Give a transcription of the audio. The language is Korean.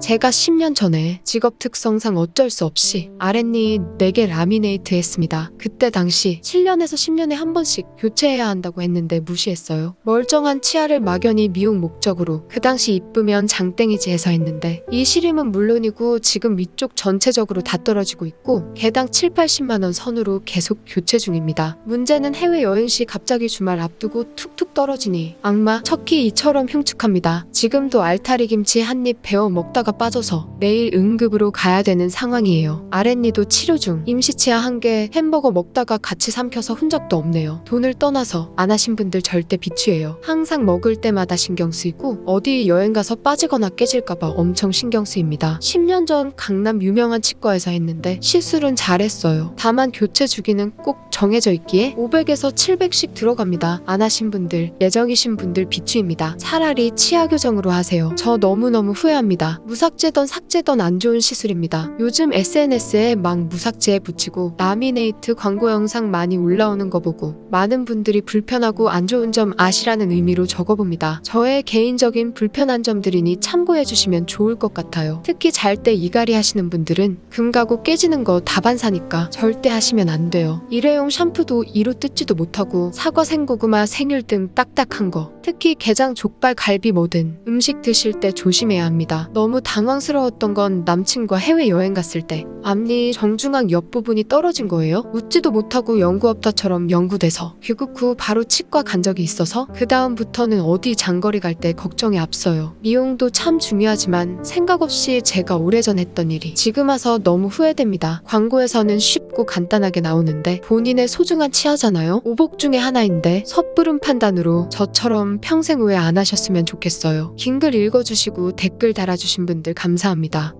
제가 10년 전에 직업 특성상 어쩔 수 없이 아랫니 4개 라미네이트 했습니다. 그때 당시 7년에서 10년에 한 번씩 교체해야 한다고 했는데 무시했어요. 멀쩡한 치아를 막연히 미용 목적으로 그 당시 이쁘면 장땡이지 해서 했는데 이 시림은 물론이고 지금 위쪽 전체적으로 다 떨어지고 있고 개당 7, 80만 원 선으로 계속 교체 중입니다. 문제는 해외 여행 시 갑자기 주말 앞두고 툭툭 떨어지니 악마 척키 이처럼 흉측합니다. 지금도 알타리 김치 한 입 베어 먹다가 빠져서 내일 응급으로 가야 되는 상황이에요. 아랫니도 치료 중 임시치아 한 개 햄버거 먹다가 같이 삼켜서 흔적도 없네요. 돈을 떠나서 안 하신 분들 절대 비추예요. 항상 먹을 때마다 신경 쓰이고 어디 여행 가서 빠지거나 깨질까봐 엄청 신경 쓰입니다. 10년 전 강남 유명한 치과에서 했는데 시술은 잘했어요. 다만 교체 주기는 꼭 정해져 있기에 500에서 700씩 들어갑니다. 안 하신 분들, 예정이신 분들 비추입니다. 차라리 치아 교정으로 하세요. 저 너무너무 후회합니다. 무삭제던 삭제던 안 좋은 시술입니다. 요즘 SNS에 막 무삭제에 붙이고 라미네이트 광고 영상 많이 올라오는 거 보고 많은 분들이 불편하고 안 좋은 점 아시라는 의미로 적어봅니다. 저의 개인적인 불편한 점들이니 참고해 주시면 좋을 것 같아요. 특히 잘 때 이갈이 하시는 분들은 금가고 깨지는 거 다반사니까 절대 하시면 안 돼요. 일회용 샴푸도 이로 뜯지도 못하고 사과 생고구마 생율 등 딱딱한 거 특히 게장 족발 갈비 뭐든 음식 드실 때 조심해야 합니다. 너무 당황스러웠던 건 남친과 해외 여행 갔을 때 앞니 정중앙 옆부분이 떨어진 거예요. 웃지도 못하고 연구업다처럼 연구돼서 귀국 후 바로 치과 간 적이 있어서 그 다음부터는 어디 장거리 갈 때 걱정이 앞서요. 미용도 참 중요하지만 생각 없이 제가 오래전 했던 일이 지금 와서 너무 후회됩니다. 광고에서는 쉽고 간단하게 나오는데 본인의 소중한 치아잖아요. 오복 중에 하나인데 섣부른 판단으로 저처럼 평생 후회 안 하셨으면 좋겠어요. 긴 글 읽어주시고 댓글 달아주신 분들 감사합니다.